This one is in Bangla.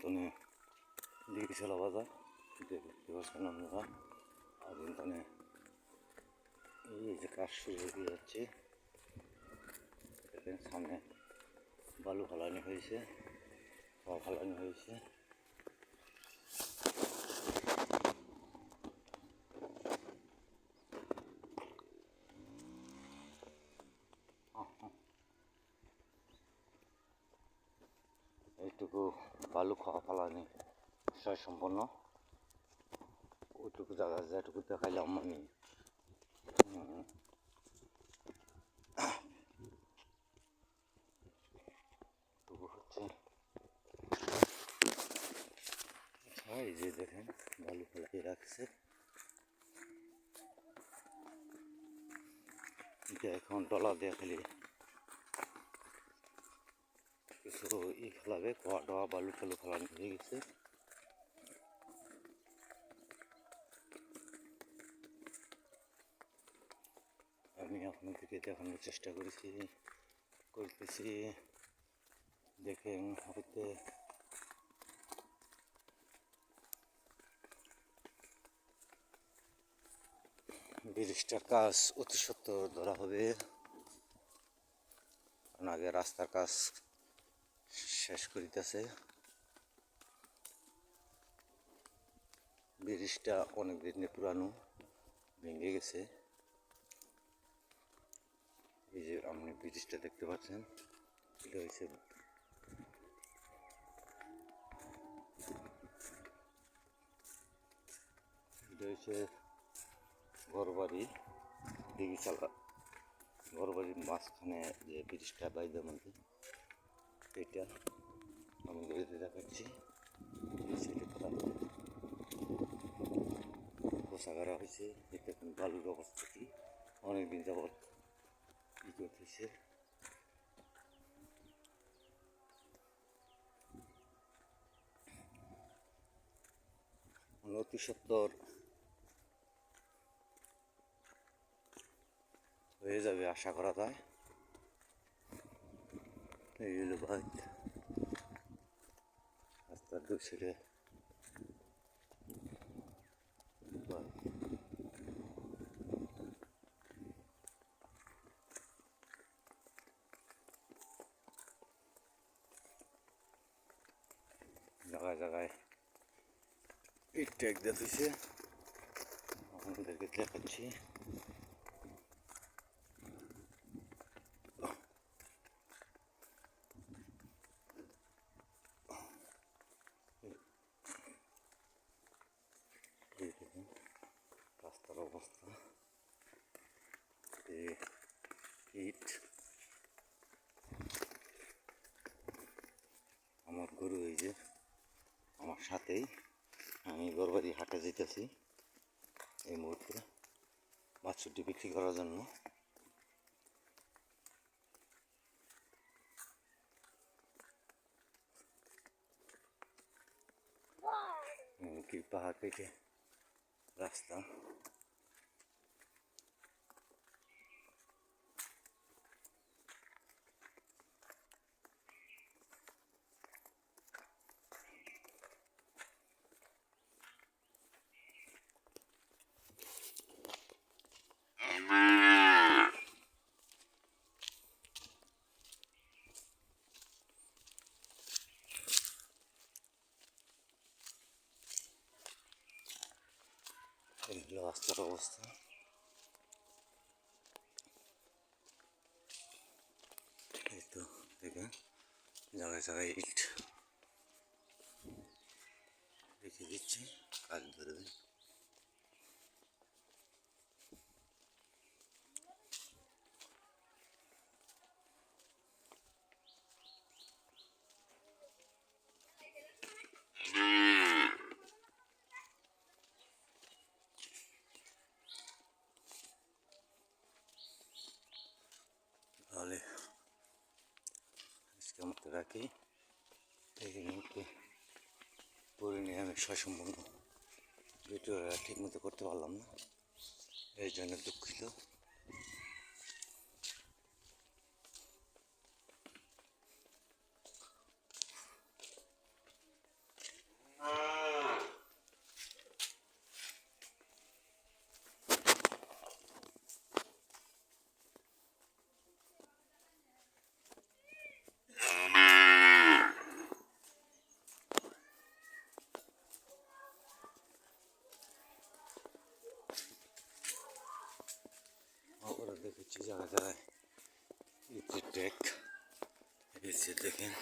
আদিন্তনে দিঘিশালা বাজার দেখতে পাচ্ছেন আপনারা আদিন্তনে এই যে কাজ শুরু হয়ে যাচ্ছে সামনে বালু ফালানি হয়েছে ফালানি হয়েছে এইটুকু বালু খাওয়া ফালানি বিষয় সম্পন্ন। ওইটুকু জায়গা যেটুকু দেখাইলাম আমি। এই যে দেখেন, বালু ফেলাই রাখছে। এটা এখন ডলা দিয়ে খালি। ই ফেলাবে কোয়া টোয়া বালু টালু ফেলানো হয়ে গেছে। আমি আপনাদেরকে দেখানোর চেষ্টা করেছি, করতেছি। দেখেন হয়তো ব্রিজটার কাজ অতি সত্য ধরা হবে। কারণ আগে রাস্তার কাজ শেষ করিতেছে। ব্রিজটা অনেক দিনে পুরানো, ভেঙে গেছে। এই যে আপনি ব্রিজটা দেখতে পাচ্ছেন, এটা হয়েছে এটা ঘরবাড়ি দিঘি চালা ঘরবাড়ির মাঝখানে যে ব্রিজটা বাইদের মধ্যে। এটা আমি গড়িতে দেখাচ্ছি হয়েছে। এটা বালুর অবস্থা কি? অনেকদিন যাবৎ ই অতি সত্তর হয়ে যাবে আশা করা যায়। এই হলো ভাই রাস্তার দু ছেড়ে জায়গায় জায়গায় ইট ট্যাগ দিতেছে আপনাদেরকে দেখাচ্ছি এই দেখুন রাস্তার অবস্থা এই ইট আমার গরু এই যে, আমার সাথেই আমি গরবাড়ি হাটে যেতেছি এই মুহূর্তে। বাছুরটি বিক্রি করার জন্য। কি পাহাড় কেটে রাস্তা। হলো রাস্তার অবস্থা। এই তো দেখেন জায়গায় জায়গায় ইট। রেখে দিচ্ছি কাজ ধরবে রাখি। এই মুহূর্তে পরে নিয়ে আমি সসম্পূর্ণ ভিডিওটা ঠিক মতো করতে পারলাম না। এই জন্য দুঃখিত। যাচ্ছি জায়গায় জায়গায় ইটের ট্রেক এসে দেখেন